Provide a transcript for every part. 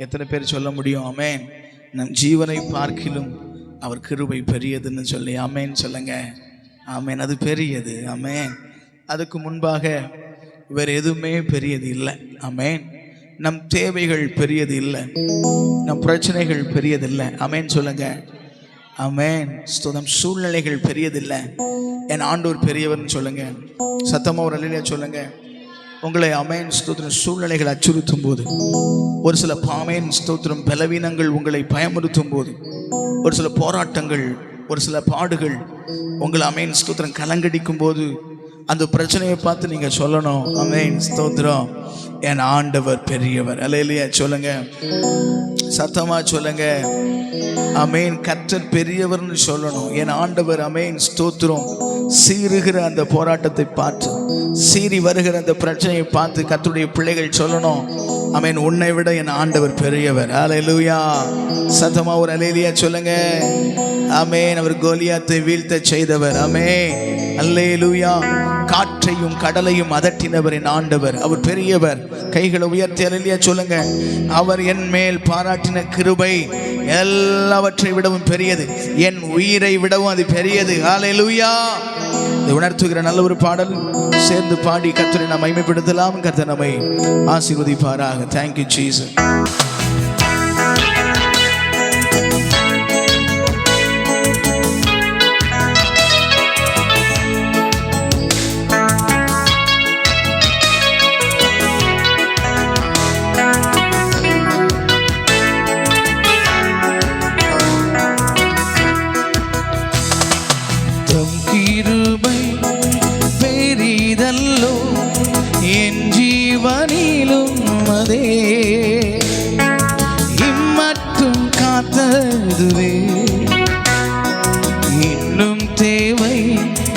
எத்தனை பேர் சொல்ல முடியும்? அமேன் நம் ஜீவனை பார்க்கிலும் அவர் கிருபை பெரியதுன்னு சொல்லி அமேன் சொல்லுங்க. ஆமேன். அது பெரியது. அமேன் அதுக்கு முன்பாக வேறு எதுவுமே பெரியது இல்லை. அமேன் நம் தேவைகள் பெரியது இல்லை. நம் பிரச்சனைகள் பெரியதில்லை அமேன் சொல்லுங்க. அமேன் ஸ்தோதம். சூழ்நிலைகள் பெரியதில்லை என் ஆண்டோர் பெரியவர்னு சொல்லுங்க. சத்தமாக ஒரு நிலையில சொல்லுங்கள் உங்களை அமேன் ஸ்தோத்திரம். சூழ்நிலைகள் அச்சுறுத்தும் போது ஒரு சில பாமேன் ஸ்தோத்திரம் பலவீனங்கள் உங்களை பயமுறுத்தும் போது ஒரு சில போராட்டங்கள் ஒரு சில பாடுகள் உங்களை அமேன் ஸ்தோத்திரம் கலங்கடிக்கும் போது அந்த பிரச்சனையை பார்த்து நீங்கள் சொல்லணும் அமேன் ஸ்தோத்திரம். என் ஆண்டவர் பெரியவர். அல்ல இல்லையா சொல்லுங்க. சத்தமாக சொல்லுங்க. அமேன் கற்றல் பெரியவர்னு சொல்லணும். என் ஆண்டவர் அமேன் ஸ்தோத்திரம். சீருகிற அந்த போராட்டத்தை பார்த்து சீறி வருகிற அந்த பிரச்சனையை பார்த்து கத்துடைய பிள்ளைகள் சொல்லணும் அமேன் உன்னை விட என் ஆண்டவர் பெரியவர். அலையலூயா சத்தமா ஒரு அலையிலியா சொல்லுங்க. அமேன் அவர் கோலியாத்தை வீழ்த்த செய்தவர். அமே அல்லேலூயா. காற்றையும் கடலையும் அதட்டினவரின் ஆண்டவர். அவர் பெரியவர். கைகளை உயர்த்தி அலையிலியா சொல்லுங்க. அவர் என் மேல் பாராட்டின கிருபை எல்லாவற்றை விடவும் பெரியது. என் உயிரை விடவும் அது பெரியது. ஹalleluya இதை உணர்த்துகிற நல்ல ஒரு பாடல். சேர்ந்து பாடி கர்த்தரை நாம் மைமைப்படுத்தலாம் கர்த்தர் நம்மை ஆசீர்வதிப்பாராக. தேங்க்யூ ஜீசஸ் அதுவே இன்னும் தேவை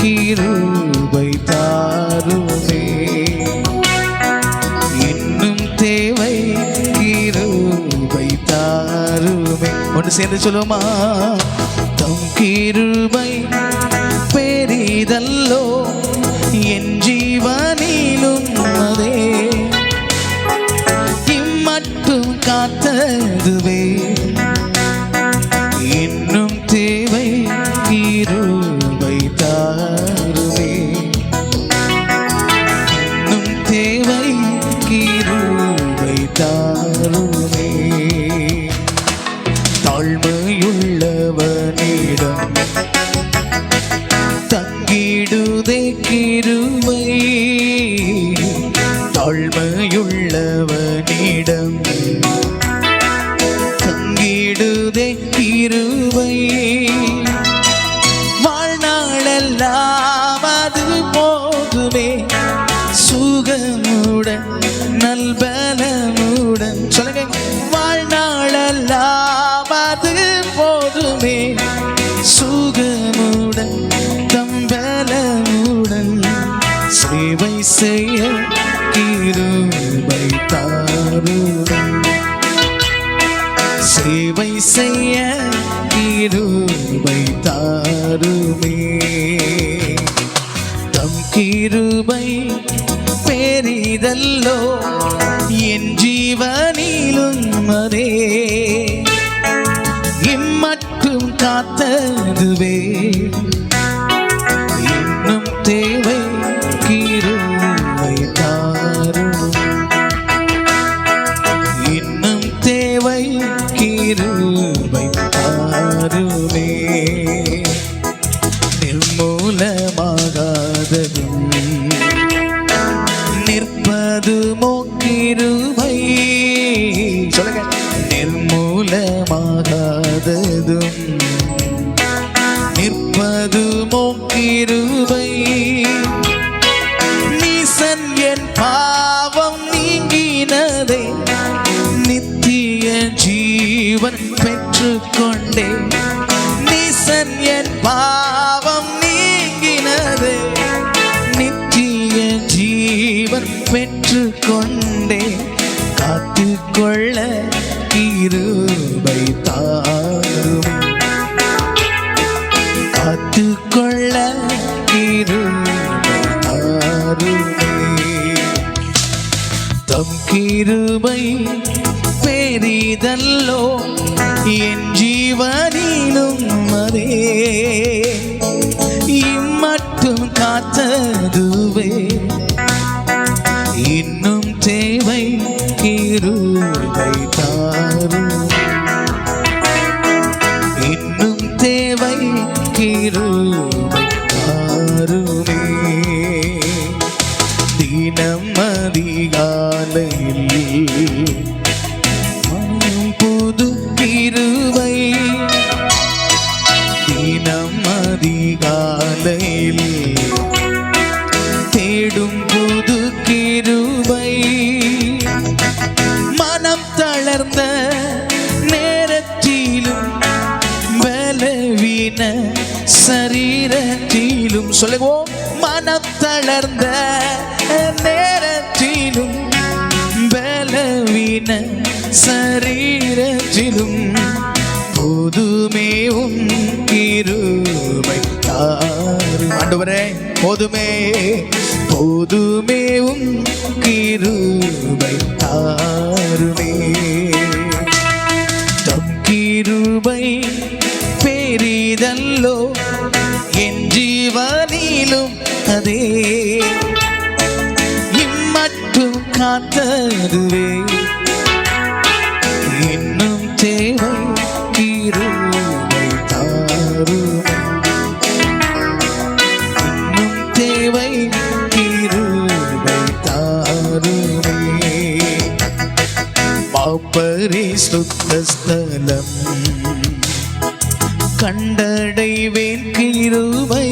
கிருபை தாருமே. இன்னும் தேவை கிருபை தாருமே. ஒன்று சேர்ந்து சொல்லுமா தம் கிருபை பெரிதல்லோ என் ஜீவனிலும் அதே இம்மட்டும் காத்ததுவே. கிருபை செய்ய கிருபை தாரும் சேவை செய்ய கிருபை தாருமே தம் கிருபை பெரிதல்லோ என் ஜீவனிலும் அதே இம்மட்டும் காத்ததுவே. நீசன் என் பாவம் நீங்கினதே நித்திய ஜீவன் பெற்றுக்கொண்டே. நீசன் என் பாவம் நீங்கினதே நித்திய ஜீவன் பெற்றுக்கொண்டே. காத்துக்கொள்ள கிருபை கிருபை பெரிதல்லோ என் ஜீவனிலும் அதே. இம்மட்டும் காத்ததுவே. சரீரத்திலும் போதுமேவும் கிருபை தாரும். ஆண்டவரே போதுமே போதுமேவும் கிருபை தாருமே. தம் கிருபை பெரிதல்லோ என் ஜீவனிலும் அதே பாப்பரே சுத்தஸ்தலம் கண்டடைவேன் கிருவை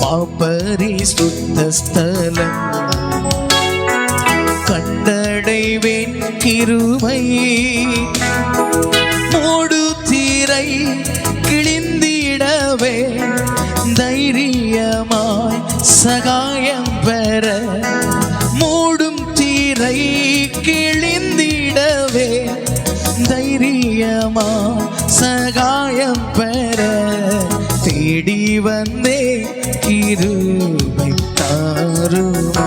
பாப்பரே சுத்தஸ்தலம் கண்டடைவேன் கிருவை மூடு தீரை கிழிந்திடவே தைரியமாய் சகாயம் பெற கிழிந்திடவே தைரியமா சகாயம் பெற தேடி வந்தே கிருபை தாருமா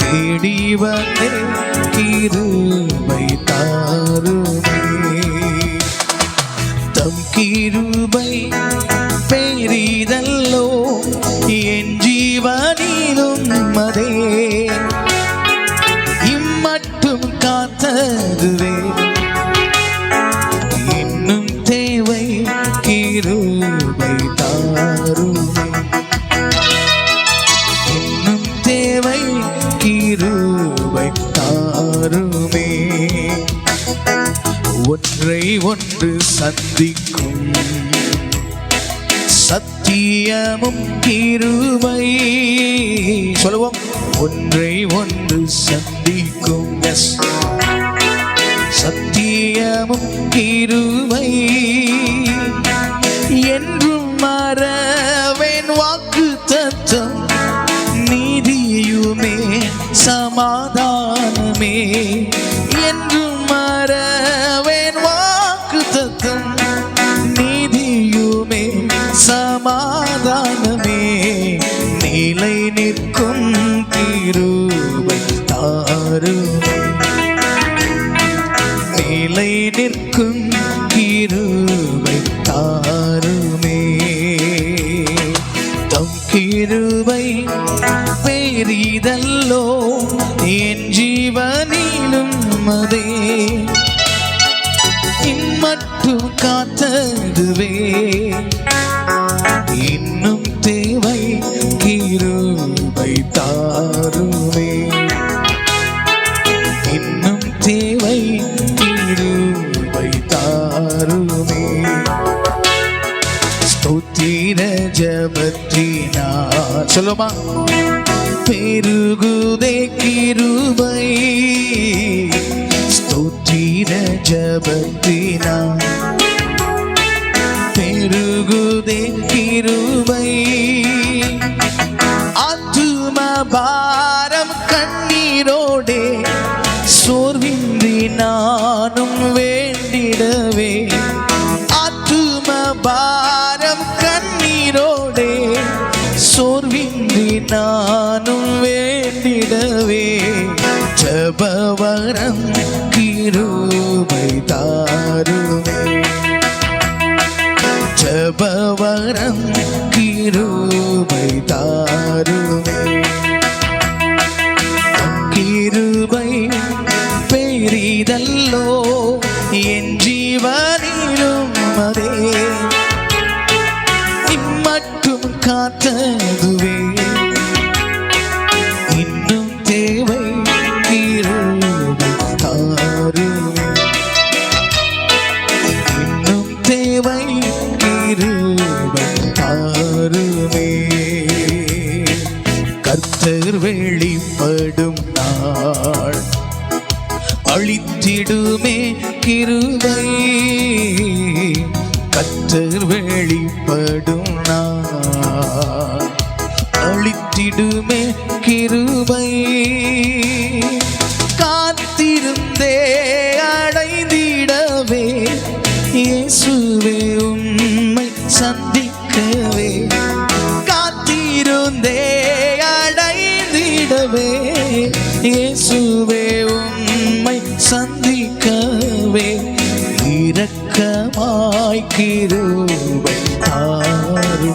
தேடி வந்தே கிருபை தாருமே தம் கிருபை ஒன்று சந்திக்கும். சத்தியமும் கிருபை. சொல்லுவோம். ஒன்றை ஒன்று சந்திக்கும். எஸ் சத்தியமும் கிருபை. என்றும் மறவேன் வாக்கு தத்தம். நீதியுமே சமாதானமே. என்றும் மற கிருபை பெரிதல்லோ என் ஜீவனிலும் அதே. இம்மட்டும் காத்ததுவே. இன்னும் தேவை கிருபை தாரும். ஸ்தோத்திர ஜபத்தினா சொல்லுமா? பெருகுதே கிருபை. ஸ்தோத்திர ஜபத்தினா பெருகுதே கிருபை. ஆத்தும பாரம் கண்ணீரோடே சோர்வின்றி நானும் வேண்டிடவே. ஆத்தும பாரம் நானும் வேண்டிடவே ஜபவரம் கிருபை தாருமே ஜபவரம் கிருபை கிருபை கர்த்தர் வெளிப்படும் நாள். அழித்திடுமே கிருவை காத்திருந்தே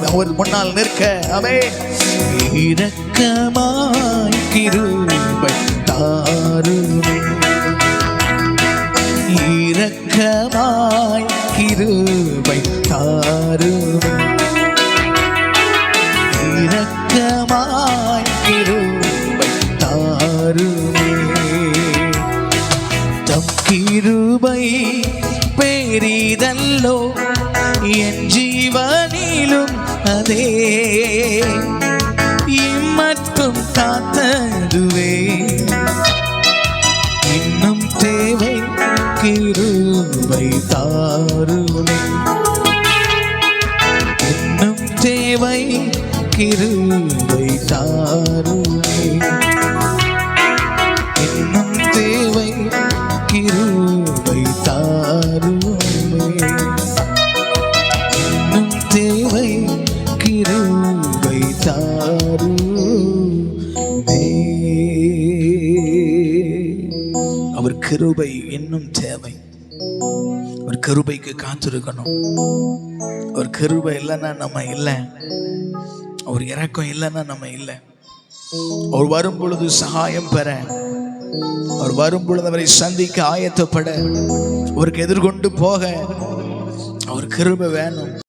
அவர் முன்னால் நிற்க. அவே இரக்கமாய் கிருபை தாருமே. இரக்கமாய் கிருபை தாருமே. பெரிதல்லோ என் ஜீவனிலும் அதே. இம்மட்டும் காத்ததுவே. இன்னும் தேவை கிருபை தாருமே இன்னும் தேவை கிருபை தாருமே இன்னும் தேவை கிருபை தேவை. ஒரு கருபைக்கு காத்திருக்கணும். ஒரு கருபை இல்லைன்னா நம்ம இல்லை. ஒரு இறக்கம் இல்லைன்னா நம்ம இல்லை. அவர் வரும் பொழுது சகாயம் பெற. அவர் வரும் பொழுது அவரை சந்திக்க ஆயத்தப்பட. அவருக்கு எதிர்கொண்டு போக. அவர் கிருபை வேணும்.